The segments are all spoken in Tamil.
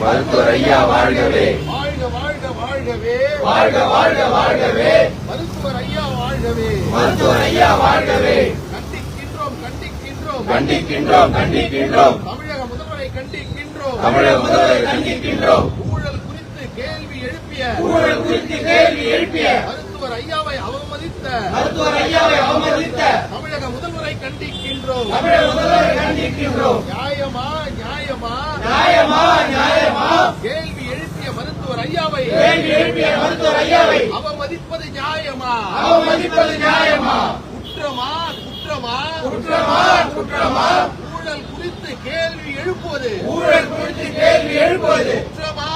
மருத்துவர் ஐயா வாழ்கவே. வாழ்க வாழ்க வாழ்கவே. வாழ்க வாழ்க வாழ்கவே. மருத்துவர் ஐயா வாழ்கவே. மருத்துவர் ஐயா வாழ்கவே. கண்டிக்கின்றோம் கண்டிக்கின்றோம். கண்டிக்கின்றோம் கண்டிக்கின்றோம். தமிழக முதல்வரை கண்டிக்கின்றோம். தமிழக முதல்வரை கண்டிக்கின்றோம். ஊழல் குறித்து கேள்வி எழுப்பிய. ஊழல் குறித்து கேள்வி எழுப்பிய. மருத்துவர் ஐயாவை அவமதித்த மருத்துவர் ஐயாவை அவமதித்த தமிழக முதல்வரை கண்டிக்கின்றோம். தமிழக முதல்வரை கண்டிக்கின்றோம். நியாயமா நியாயமா? நியாயமா நியாயமா? கேள்வி எழுப்பிய மருத்துவர் ஐயாவை கேள்வி எழுப்பிய மருத்துவர் ஐயாவை அவமதிப்பது நியாயமா? அவமதிப்பது நியாயமா? குற்றமா குற்றமா? குற்றமா குற்றமா? ஊழல் குறித்து கேள்வி எழுப்புவது? ஊழல் குறித்து கேள்வி எழுப்புவது? குற்றமா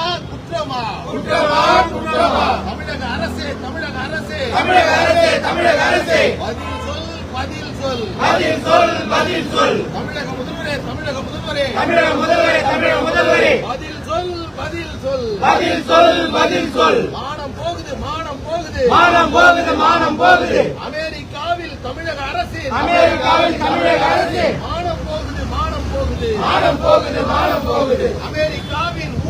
குற்றமா குற்றமா குற்றமா தமிழக அரசே தமிழக அரசே. தமிழக அரசே தமிழக அரசே. பதில் சொல் பதில் சொல். பதில் சொல் பதில் சொல். தமிழக முதல்வரே தமிழக முதல்வரே. தமிழக முதல்வரே தமிழக முதல்வரே. பதில் சொல் பதில் சொல். பதில் சொல் பதில் சொல். மானம் போகுது மானம் போகுது. மானம் போகுது மானம் போகுது. அமெரிக்காவில் தமிழக அரசின் அமெரிக்காவில் தமிழக அரசு. மானம் போகுது மானம் போகுது. மானம் போகுது மானம் போகுது. அமெரிக்காவின்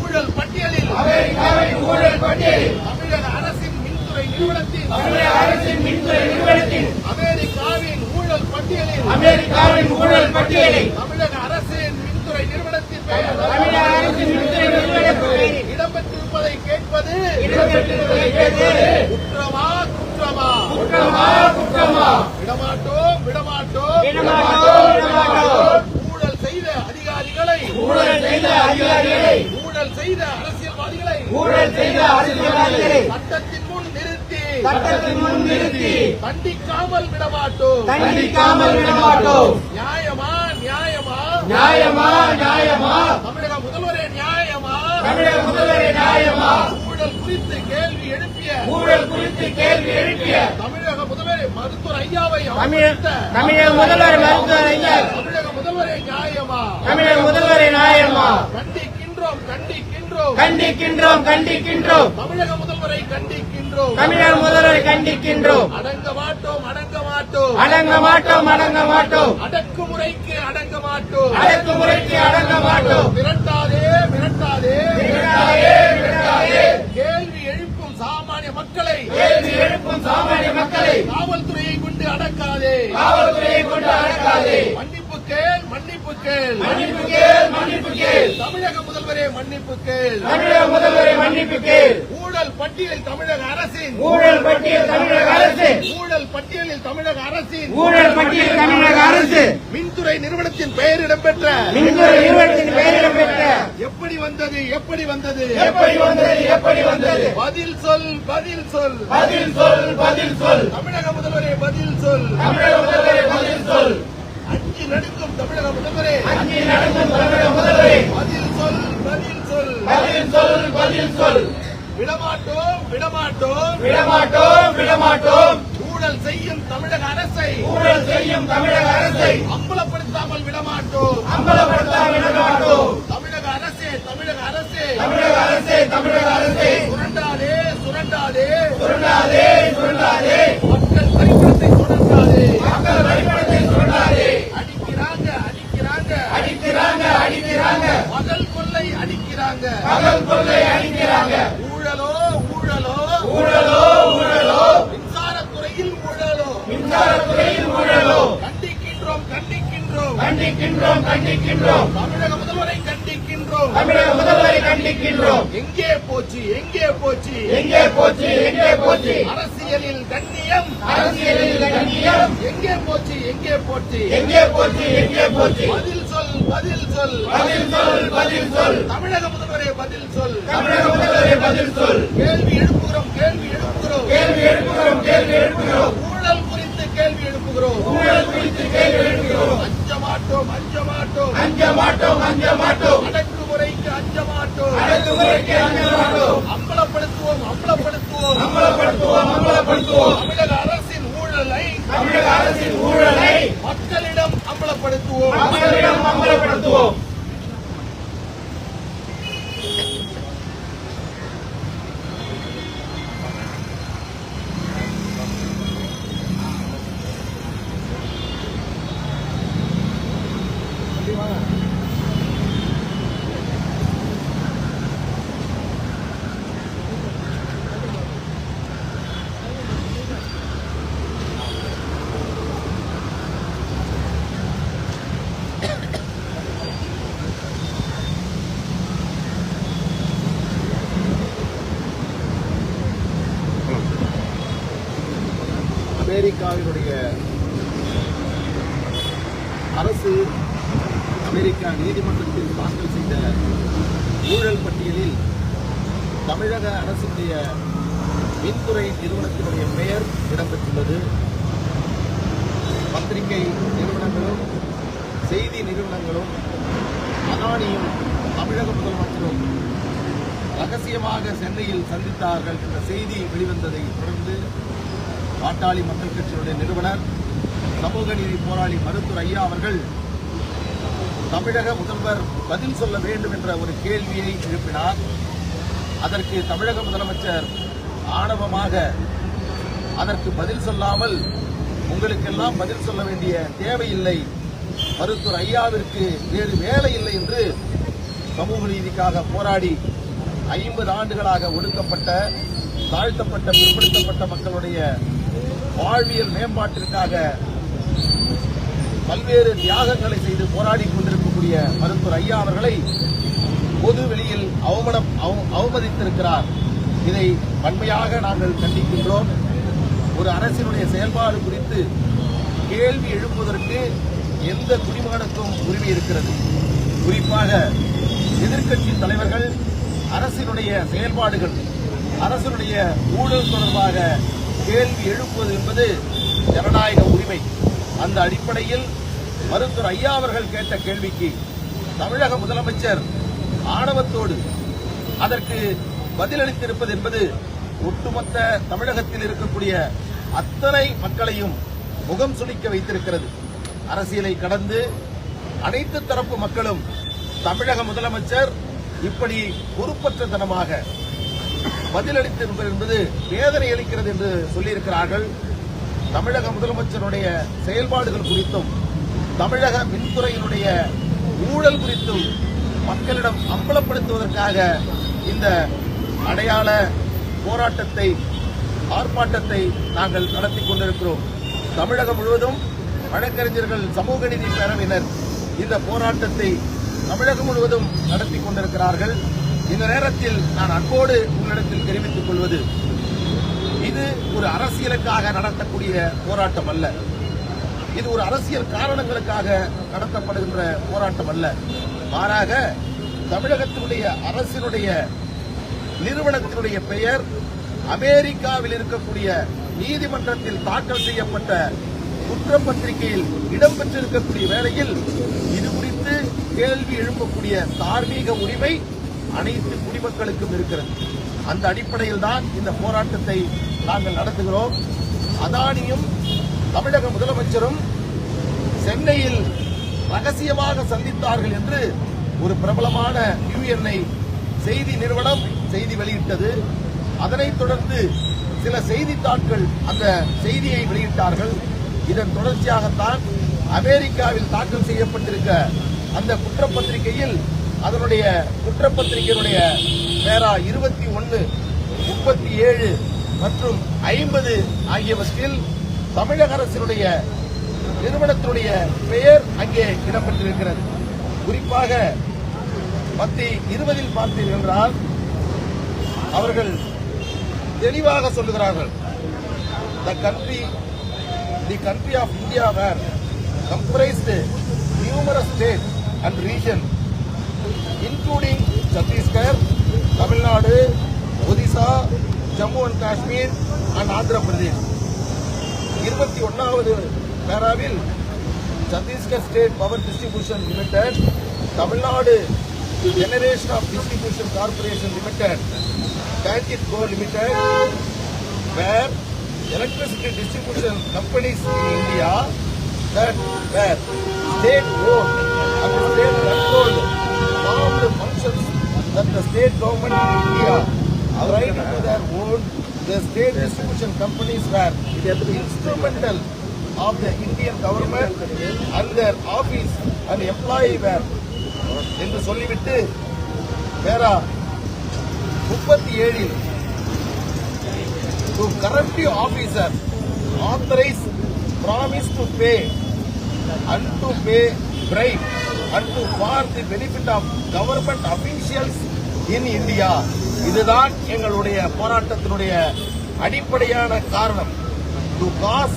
ஊழல் பட்டியலில் அமெரிக்காவின் ஊழல் பட்டியலில் தமிழக அரசின் மின்துறை நிறுவனத்தின் தமிழக அரசின் மின்துறை நிறுவனத்தின் அமெரிக்காவின் ஊழல் பட்டியலில் அமெரிக்காவின் ஊழல் பட்டியலில் தமிழக அரசின் மின்துறை நிறுவனத்தின் பெயர் தமிழக அரசின் மின்துறை நிறுவனத்தில் இடம்பெற்றிருப்பதை கேட்பது இடம்பெற்றிருப்பதை கேட்பது குற்றமா குற்றமா? குற்றமா குற்றமா? விடமாட்டோம் விடமாட்டோம். விடமாட்டோம், விடமாட்டோம். ஊழல் செய்த அதிகாரிகளை ஊழல் செய்த அதிகாரிகளை செய்த அரசியல்வாதிகளை ஊழல் செய்த அரசியல்வாதிகளை சட்டத்தின் முன் நிறுத்தி சட்டத்தின் முன் நிறுத்தி கண்டிக்காமல் விடமாட்டோம். தண்டிக்காமல் விடமாட்டோம். நியாயமா நியாயமா? நியாயமா நியாயமா? தமிழக முதல்வரே நியாயமா? தமிழக முதல்வரே நியாயமா? ஊழல் குறித்து கேள்வி எழுப்பிய ஊழல் குறித்து கேள்வி எழுப்பிய தமிழக முதல்வரே மருத்துவர் ஐயாவை தமிழக முதல்வர் மருத்துவர் ஐயா. தமிழக முதல்வரே நியாயமா? தமிழக முதல்வரை நியாயமா? கண்டிக்கின்றோம் கண்டிக்கின்றோம் கண்டிக்கின்றோம். தமிழக முதல்வரை கண்டிக்கின்றோம். தமிழக முதல்வரை கண்டிக்கின்றோம். அடங்க மாட்டோம் அடங்க மாட்டோம். அடங்க மாட்டோம் அடங்க மாட்டோம். அடக்குமுறைக்கு அடங்க மாட்டோம். அடக்குமுறைக்கு அடங்க மாட்டோம். மிரட்டாதே மிரட்டாதே. விரட்டாதே, விரட்டாதே. கேள்வி எழுப்பும் சாமானிய மக்களை. கேள்வி எழுப்பும் சாமானிய மக்களை. காவல்துறையை கொண்டு அடக்காதே. காவல்துறையை கொண்டு அடக்காதே. கேள் மன்னிப்பு கேள் மன்னிப்பு கேள் தமிழக முதல்வரே மன்னிப்பு கேள் தமிழக முதல்வரை மன்னிப்பு கேள் ஊழல் பட்டியலில் தமிழக அரசின். ஊழல் பட்டியல் தமிழக அரசு ஊழல் பட்டியலில் தமிழக அரசின். ஊழல் பட்டியல் தமிழக அரசு மின்துறை நிறுவனத்தின் பெயர் இடம்பெற்ற. மின்துறை நிறுவனத்தின் பெயரிடம் பெற்ற எப்படி வந்தது எப்படி வந்தது? எப்படி வந்தது எப்படி வந்தது? பதில் சொல் பதில் சொல். பதில் சொல் பதில் சொல். தமிழக முதல்வரே பதில் சொல். தமிழக முதல்வரே பதில் சொல். நடுக்கும் தமிழக முதல்வரே. அங்கே நடக்கும் தமிழக முதல்வரே. பதில் சொல் பதில் சொல். பதில் சொல் பதில் சொல். விடமாட்டோம் விடமாட்டோம். விடமாட்டோம் விடமாட்டோம். ஊழல் செய்யும் தமிழக அரசை. ஊழல் செய்யும் தமிழக அரசை. அம்பலப்படுத்தாமல் விடமாட்டோம். அம்பலப்படுத்தாமல் விடமாட்டோம். தமிழக அரசே தமிழக அரசே. தமிழக அரசே தமிழக அரசே. சுரண்டாதே சுரண்டாதே. சுருண்டாதே சுருண்டாதே. மக்கள் வரிப்பணத்தை சுரண்டாதே. மக்கள் வழிபடத்தை சுருண்டாதே அடிக்கிறாங்க அடிக்கிறாங்க அடிக்கிறாங்க அடிக்கிறாங்க. பகல் கொள்ளை அடிக்கிறாங்க. பகல் கொள்ளை அடிக்கிறாங்க. ஊழலோ ஊழலோ. ஊழலோ ஊழலோ. மின்சாரத்துறையில் ஊழலோ. மின்சாரத்துறையில் ஊழலோ. கண்டிக்கின்றோம் கண்டிக்கின்றோம். கண்டிக்கின்றோம் கண்டிக்கின்றோம். தமிழக முதல்வரை கண்டிக்கின்றோம். தமிழக முதல்வரை கண்டிக்கின்றோம். எங்கே போச்சு எங்கே போச்சு? எங்கே போச்சு எங்கே போச்சு? அரசியலில் கண்ணியம். அரசியலில் கண்ணியம். எங்கே போச்சு எங்கே போச்சு? எங்கே போச்சு எங்கே போச்சு? பதில் பதில் சொல். பதில் சொல் பதில் சொல். தமிழக முதல்வரே பதில் சொல். தமிழக முதல்வரை பதில் சொல். கேள்வி எழுப்புகிறோம் கேள்வி எழுப்புகிறோம். கேள்வி எழுப்புகிறோம் கேள்வி எழுப்புகிறோம். ஊழல் குறித்து கேள்வி எழுப்புகிறோம். ஊழல் குறித்து கேள்வி எழுப்புகிறோம். அஞ்ச மாட்டோம் அஞ்ச மாட்டோம். அஞ்ச மாட்டோம் அஞ்ச மாட்டோம். அடக்குமுறைக்கு அஞ்ச மாட்டோம். அடக்குமுறைக்கு அஞ்ச மாட்டோம் அம்பலப்படுத்துவோம் அம்பலப்படுத்துவோம் அம்பலப்படுத்துவோம் அம்பலப்படுத்துவோம் தமிழக அரசின் ஊழலை தமிழக அரசின் ஊழலை மக்களிடம் அம்பலப்படுத்துவோம் மக்களிடம் அம்பலப்படுத்துவோம் அமெரிக்காவினுடைய அரசு அமெரிக்கா நீதிமன்றத்தில் தாக்கல் செய்த ஊழல் பட்டியலில் தமிழக அரசினுடைய மின்துறை நிறுவனத்தினுடைய பெயர் இடம்பெற்றுள்ளது. பத்திரிகை நிறுவனங்களும் செய்தி நிறுவனங்களும் அதானியும் தமிழக முதலமைச்சரும் ரகசியமாக சென்னையில் சந்தித்தார்கள் என்ற செய்தி வெளிவந்ததை தொடர்ந்து பாட்டாளி மக்கள் கட்சியினுடைய நிறுவனர் சமூக நீதி போராளி மருத்துவர் ஐயா அவர்கள் தமிழக முதல்வர் பதில் சொல்ல வேண்டும் என்ற ஒரு கேள்வியை எழுப்பினார். அதற்கு தமிழக முதலமைச்சர் ஆணவமாக அதற்கு பதில் சொல்லாமல் உங்களுக்கெல்லாம் பதில் சொல்ல வேண்டிய தேவையில்லை. மருத்துவர் ஐயாவிற்கு வேறு வேலை இல்லை என்று சமூக நீதிக்காக போராடி ஐம்பது ஆண்டுகளாக ஒடுக்கப்பட்ட தாழ்த்தப்பட்ட பிற்படுத்தப்பட்ட மக்களுடைய வாழ்வியல் மேம்பாட்டிற்காக பல்வேறு தியாகங்களை செய்து போராடி கொண்டிருக்கக்கூடிய மருத்துவர் ஐயா அவர்களை பொது வெளியில் அவமனம் அவ- அவமதித்திருக்கிறார். இதை வன்மையாக நாங்கள் கண்டிக்கின்றோம். ஒரு அரசினுடைய செயல்பாடு குறித்து கேள்வி எழுப்புவதற்கு எந்த குடிமகனுக்கும் உரிமை இருக்கிறது. குறிப்பாக எதிர்க்கட்சி தலைவர்கள் அரசினுடைய செயல்பாடுகள் அரசினுடைய ஊழல் தொடர்பாக கேள்வி எழுப்புவது என்பது ஜனநாயக உரிமை. அந்த அடிப்படையில் மருத்துவர் ஐயா அவர்கள் கேட்ட கேள்விக்கு தமிழக முதலமைச்சர் ஆணவத்தோடு அதற்கு பதிலளித்திருப்பது என்பது ஒட்டுமொத்த தமிழகத்தில் இருக்கக்கூடிய அத்தனை மக்களையும் முகம் சுளிக்க வைத்திருக்கிறது. அரசியலை கடந்து அனைத்து தரப்பு மக்களும் தமிழக முதலமைச்சர் இப்படி பொறுப்பற்றத்தனமாக பதிலளித்திருப்பது என்பது வேதனை அளிக்கிறது என்று சொல்லியிருக்கிறார்கள். தமிழக முதலமைச்சருடைய செயல்பாடுகள் குறித்தும் தமிழக மின்துறையினுடைய ஊழல் குறித்தும் மக்களிடம் அம்பலப்படுத்துவதற்காக இந்த அடையாள போராட்டத்தை ஆர்ப்பாட்டத்தை நாங்கள் நடத்தி கொண்டிருக்கிறோம். தமிழகம் முழுவதும் வழக்கறிஞர்கள் சமூக நீதி பேரவினர் இந்த போராட்டத்தை தமிழகம் முழுவதும் நடத்தி கொண்டிருக்கிறார்கள். இந்த நேரத்தில் நான் அன்போடு உங்களிடத்தில் தெரிவித்துக் கொள்வது இது ஒரு அரசியலுக்காக நடத்தக்கூடிய போராட்டம் அல்ல இது ஒரு அரசியல் காரணங்களுக்காக நடத்தப்படுகின்ற போராட்டம் அல்ல மாறாக தமிழகத்தினுடைய அரசினுடைய நிறுவனத்தினுடைய பெயர் அமெரிக்காவில் இருக்கக்கூடிய நீதிமன்றத்தில் தாக்கல் செய்யப்பட்ட குற்றப்பத்திரிகையில் இடம்பெற்றிருக்கக்கூடிய வேளையில் இது குறித்து கேள்வி எழுப்பக்கூடிய தார்மீக உரிமை அனைத்து குடிமக்களுக்கும் இருக்கிறது. அந்த அடிப்படையில் தான் இந்த போராட்டத்தை நாங்கள் நடத்துகிறோம். அதானியும் தமிழக முதலமைச்சரும் சென்னையில் ரகசியமாக சந்தித்தார்கள் என்று ஒரு பிரபலமான யுஎன்ஐ செய்தி நிறுவனம் செய்தி வெளியிட்டது. அதனைத் தொடர்ந்து சில செய்தித்தாட்கள் அந்த செய்தியை வெளியிட்டார்கள். இதன் தொடர்ச்சியாகத்தான் அமெரிக்காவில் தாக்கல் செய்யப்பட்டிருக்க அந்த குற்றப்பத்திரிகையில் அதனுடைய குற்றப்பத்திரிகையினுடைய பேரா இருபத்தி ஒன்று முப்பத்தி ஏழு மற்றும் ஐம்பது ஆகியவற்றில் தமிழக அரசினுடைய நிறுவனத்தினுடைய பெயர் அங்கே இடம்பெற்றிருக்கிறது. குறிப்பாக பத்தி இருபதில் பார்த்தீர்கள் என்றால் அவர்கள் தெளிவாக சொல்லுகிறார்கள். The country the country of India where comprised numerous state and region including Chhattisgarh Tamil Nadu Odisha Jammu and Kashmir and Andhra Pradesh இருபத்தி ஒன்னாவது பேராவில் Chhattisgarh state power distribution limited Tamil Nadu generation of distribution corporation limited banked co limited where electricity distribution companies in India that were state owned and state controlled all the functions that the state government in India right to their own the state distribution companies were instrumental of the Indian government and their office and employee were என்று சொல்லிவிட்டு வேற முப்பத்தி ஏழில் to corrective officer authorize promise to pay and to pay bribe and to for the benefit of government officials in India இதுதான் எங்களுடைய போராட்டத்தினுடைய அடிப்படையான காரணம் to cause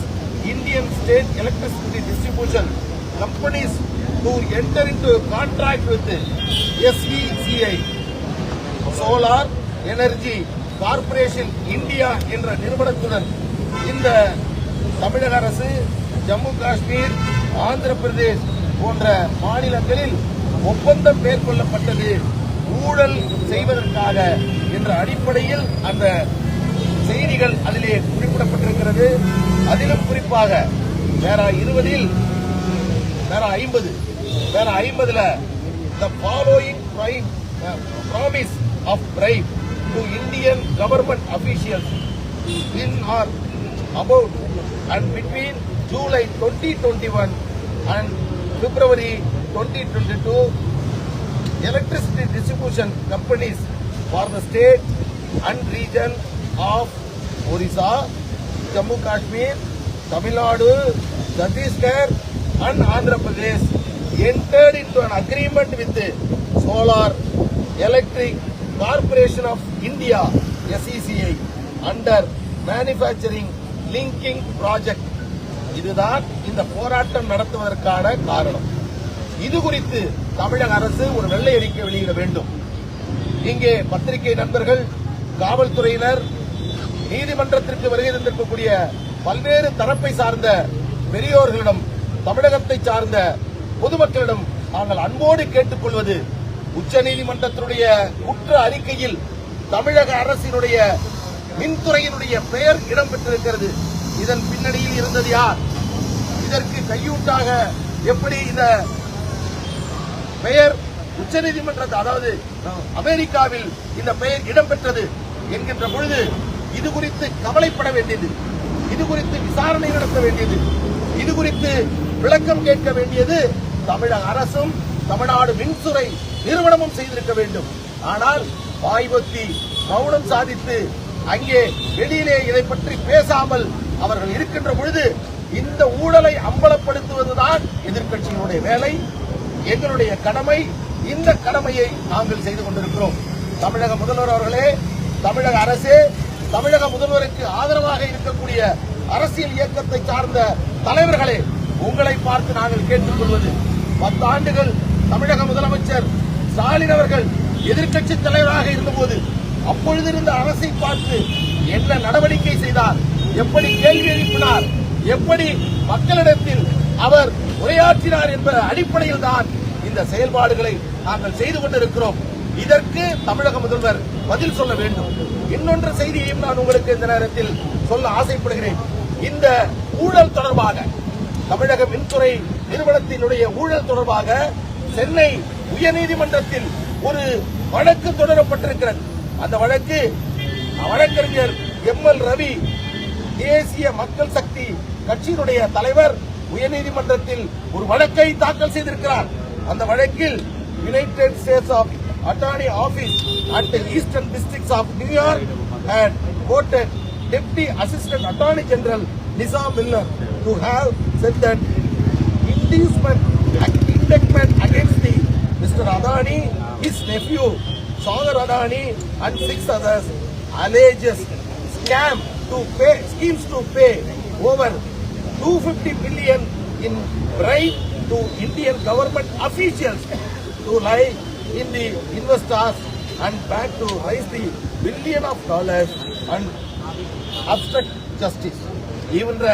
Indian state electricity distribution companies to enter in to contract with SECI solar energy corporation India என்ற நிறுவனத்துடன் இந்த தமிழக அரசு ஜம்மு காஷ்மீர் ஆந்திர பிரதேஷ் போன்ற மாநிலங்களில் ஒப்பந்தம் மேற்கொள்ளப்பட்டது. ஊழல் செய்வதற்காக என்ற அடிப்படையில் அந்த செய்திகள் அதிலே குறிப்பிடப்பட்டிருக்கிறது. அதிலும் குறிப்பாக வேற இருபதில் வேற ஐம்பது வேற ஐம்பதுல the following bribe promise of bribe to Indian government officials in or about and between July twenty twenty one and 2021 and February 2022 electricity distribution companies for the state and region of Orissa, Jammu Kashmir, Tamil Nadu, Chhattisgarh and Andhra Pradesh entered into an agreement with the Solar Electric Corporation of India SECI under Manufacturing Linking Project இதுதான் இந்த போராட்டம் நடத்துவதற்கான காரணம். இது குறித்து தமிழக அரசு ஒரு வெள்ளை அறிக்கை வெளியிட வேண்டும். இங்கே பத்திரிகை நண்பர்கள் காவல்துறையினர் நீதிமன்றத்திற்கு வருகை தந்திருக்கக்கூடிய பல்வேறு தரப்பை சார்ந்த பெரியோர்களிடம் தமிழகத்தை சார்ந்த பொதுமக்களிடம் நாங்கள் அன்போடு கேட்டுக்கொள்வது உச்சநீதிமன்றத்தினுடைய குற்ற அறிக்கையில் தமிழக அரசினுடைய மின்துறையினுடைய பெயர் இடம்பெற்றிருக்கிறது. இதன் பின்னணியில் இருந்தது யார்? இதற்கு கையூட்டாக எப்படி இந்த பெயர் உச்சநீதிமன்றத்தில் அதாவது அமெரிக்காவில் இந்த பெயர் இடம்பெற்றது என்கின்ற பொழுது இது குறித்து கவலைப்பட வேண்டியது. இது குறித்து விசாரணை நடத்த வேண்டியது. இது குறித்து விளக்கம் கேட்க வேண்டியது தமிழக அரசும் தமிழ்நாடு மின்துறை நிறுவனமும் செய்திருக்க வேண்டும். ஆனால் வாய்வத்தி மௌனம் சாதித்து அங்கே வெளியிலே இதை பற்றி பேசாமல் அவர்கள் இருக்கின்ற பொழுது இந்த ஊழலை அம்பலப்படுத்துவதுதான் எதிர்க்கட்சியினுடைய வேலை எங்களுடைய கடமை. இந்த கடமையை நாங்கள் செய்து கொண்டிருக்கிறோம். தமிழக முதல்வர் அவர்களே தமிழக அரசே தமிழக முதல்வருக்கு ஆதரவாக இருக்கக்கூடிய அரசியல் இயக்கத்தை சார்ந்த தலைவர்களே உங்களை பார்த்து நாங்கள் கேட்டுக்கொள்வது பத்தாண்டுகள் தமிழக முதலமைச்சர் ஸ்டாலின் அவர்கள் எதிர்க்கட்சி தலைவராக இருந்தபோது அப்பொழுது இருந்த அரசை பார்த்து என்ன நடவடிக்கை செய்தார்? எப்படி கேள்வி எழுப்பினார்? எப்படி மக்களிடத்தில் அவர் உரையாற்றினார் என்ற அடிப்படையில் தான் இந்த செயல்பாடுகளை நாங்கள் செய்து கொண்டிருக்கிறோம். இதற்கு தமிழக முதல்வர் பதில் சொல்ல வேண்டும். இன்னொன்று செய்தியையும் நான் உங்களுக்கு இந்த நேரத்தில் சொல்ல ஆசைப்படுகிறேன். இந்த ஊழல் தொடர்பாக தமிழக மின்துறை நிறுவனத்தினுடைய ஊழல் தொடர்பாக சென்னை உயர்நீதிமன்றத்தில் ஒரு வழக்கு தொடரப்பட்டிருக்கிறது. அந்த வழக்கு வழக்கறிஞர் எம் எல் ரவி தேசிய மக்கள் சக்தி கட்சியினுடைய தலைவர் உயர்நீதிமன்றத்தில் ஒரு வழக்கை தாக்கல் செய்திருக்கிறார் அந்த வழக்கில் United states of attorney office at the eastern districts of New York and coated deputy assistant attorney general Nizam Miller to have set that இண்டியூஸ்மெண்ட் indictment against the Mr. Adani, his nephew Sagar Adani and six others alleges scam to pay schemes to pay over 250 million in bribe to Indian government officials to lie in the investors and back to raise the billion of dollars and obstruct justice என்ற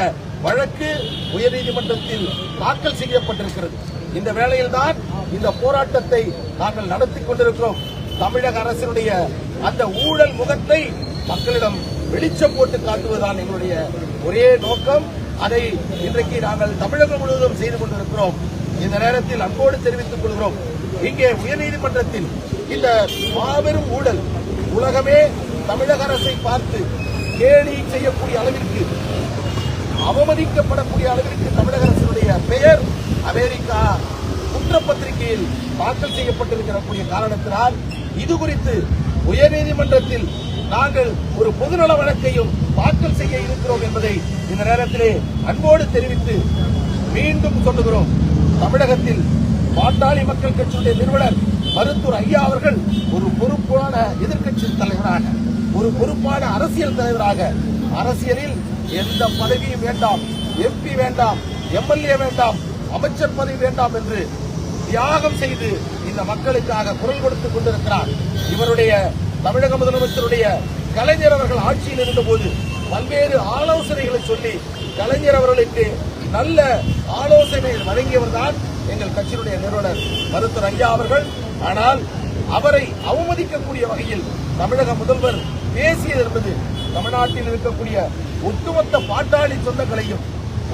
வழக்கு உயர்நீதிமன்றத்தில் தாக்கல் செய்யப்பட்டிருக்கிறது இந்த வேளையில்தான் இந்த போராட்டத்தை நாங்கள் நடத்தி கொண்டிருக்கிறோம் தமிழக அரசினுடைய அந்த ஊழல் முகத்தை மக்களிடம் வெளிச்சம் போட்டு காட்டுவதுதான் எங்களுடைய ஒரே நோக்கம். அதை இன்றைக்கு நாங்கள் தமிழகம் முழுவதும் செய்து கொண்டிருக்கிறோம். இந்த நேரத்தில் அன்போடு தெரிவித்துக் கொள்கிறோம். இங்கே உயர்நீதிமன்றத்தில் இந்த மாபெரும் ஊழல் உலகமே தமிழக அரசை பார்த்து கேலி செய்யக்கூடிய அளவிற்கு அவமதிக்கப்படக்கூடிய அளவிற்கு தமிழக அரசினுடைய பெயர் அமெரிக்கா குற்றப்பத்திரிகையில் தாக்கல் செய்யப்பட்டிருக்கக்கூடிய காரணத்தினால் இது குறித்து உயர்நீதிமன்றத்தில் நாங்கள் ஒரு பொதுநல வழக்கையும் தாக்கல் செய்ய இருக்கிறோம் என்பதை இந்த நேரத்திலே அன்போடு தெரிவித்து மீண்டும் சொல்லுகிறோம். தமிழகத்தில் பாட்டாளி மக்கள் கட்சியுடைய நிறுவனர் மருத்துவர் ஐயா அவர்கள் ஒரு பொறுப்பான எதிர்க்கட்சி தலைவராக ஒரு பொறுப்பான அரசியல் தலைவராக அரசியலில் எந்த பதவியும் வேண்டாம் எம்பி வேண்டாம் எம்எல்ஏ வேண்டாம் அமைச்சர் பதவி வேண்டாம் என்று தியாகம் செய்து இந்த மக்களுக்காக குரல் கொடுத்துக் கொண்டிருக்கிறார். இவருடைய தமிழக முதலமைச்சருடைய கலைஞர் அவர்கள் ஆட்சியில் இருந்தபோது பல்வேறு ஆலோசனைகளை சொல்லி கலைஞர் அவர்களுக்கு நல்ல ஆலோசனை வழங்கியவர் தான் எங்கள் கட்சியினுடைய நிறுவனர் மருத்துவர் ஐயா அவர்கள். ஆனால் அவரை அவமதிக்கக்கூடிய வகையில் தமிழக முதல்வர் பேசியது என்பது தமிழ்நாட்டில் இருக்கக்கூடிய ஒட்டுமொத்த பாட்டாளி சொந்தங்களையும்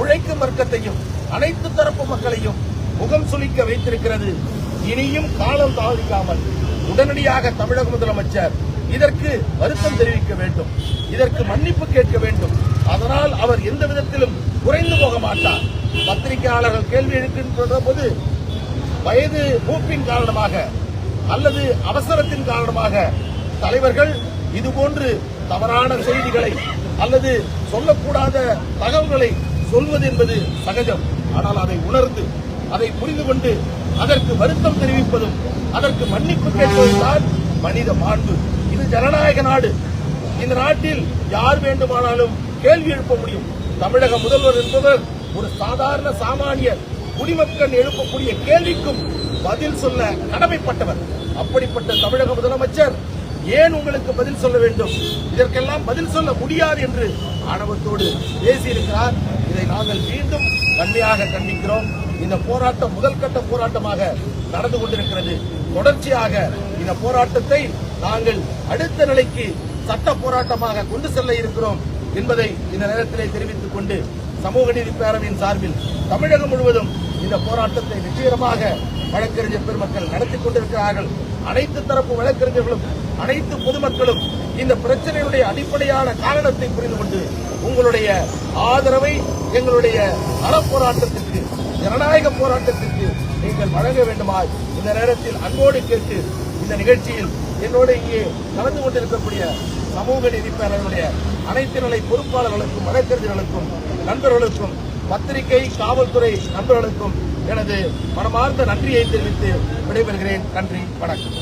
உழைக்கும் வர்க்கத்தையும் அனைத்து தரப்பு மக்களையும் முகம் சுளிக்க வைத்திருக்கிறது. இனியும் காலம் தாழ்க்காமல் உடனடியாக தமிழக முதலமைச்சர் இதற்கு வருத்தம் தெரிவிக்க வேண்டும். இதற்கு மன்னிப்பு கேட்க வேண்டும். அதனால் அவர் எந்த விதத்திலும் குறைந்து போக மாட்டார். பத்திரிகையாளர்கள் கேள்வி எழுக்கின்ற போது வயது மூப்பின் காரணமாக அல்லது அவசரத்தின் காரணமாக தலைவர்கள் இதுபோன்று தவறான செய்திகளை அல்லது சொல்லக்கூடாத தகவல்களை சொல்வது என்பது சகஜம். ஆனால் அதை உணர்ந்து அதை புரிந்து கொண்டு அதற்கு வருத்தம் தெரிவிப்பதும் அதற்கு மன்னிப்பு கேட்பதும் தான் மனித மாண்பு இது ஜனநாயக நாடு. இந்த நாட்டில் யார் வேண்டுமானாலும் கேள்வி எழுப்ப முடியும். தமிழக முதல்வர் என்பவர் ஒரு சாதாரண சாமானியர் குடிமக்கள் எழுப்பக்கூடிய கேள்விக்கும் பதில் சொல்ல கடமைப்பட்டவர். அப்படிப்பட்ட தமிழக முதலமைச்சர் ஏன் உங்களுக்கு பதில் சொல்ல வேண்டும்? இதற்கெல்லாம் பதில் சொல்ல முடியாது என்று ஆணவத்தோடு பேசியிருக்கிறார். இதை நாங்கள் மீண்டும் கண்மையாக கண்டிக்கிறோம். இந்த போராட்டம் முதல் கட்ட போராட்டமாக நடந்து கொண்டிருக்கிறது. தொடர்ச்சியாக இந்த போராட்டத்தை நாங்கள் அடுத்த நிலைக்கு சட்ட போராட்டமாக கொண்டு செல்ல இருக்கிறோம் என்பதை இந்த நேரத்திலே தெரிவித்துக் கொண்டு சமூக நீதி பேரவையின் சார்பில் தமிழகம் முழுவதும் இந்த போராட்டத்தை வெற்றிகரமாக வழக்கறிஞர் பெருமக்கள் நடத்தி கொண்டிருக்கிறார்கள். அனைத்து தரப்பு வழக்கறிஞர்களும் அனைத்து பொதுமக்களும் இந்த பிரச்சனையுடைய அடிப்படையான காரணத்தை புரிந்து கொண்டு உங்களுடைய ஆதரவை எங்களுடைய அறப்போராட்டத்திற்கு ஜனநாயக போராட்டத்திற்கு நீங்கள் வழங்க வேண்டுமாய் இந்த நேரத்தில் அன்போடு கேட்டு இந்த நிகழ்ச்சியில் என்னோடு இங்கே கலந்து கொண்டிருக்கக்கூடிய சமூக நீதி பேரவையுடைய அனைத்து நிலை பொறுப்பாளர்களுக்கும் வழக்கறிஞர்களுக்கும் நண்பர்களுக்கும் பத்திரிகை காவல்துறை நண்பர்களுக்கும் எனது மனமார்ந்த நன்றியை தெரிவித்து விடைபெறுகிறேன். நன்றி வணக்கம்.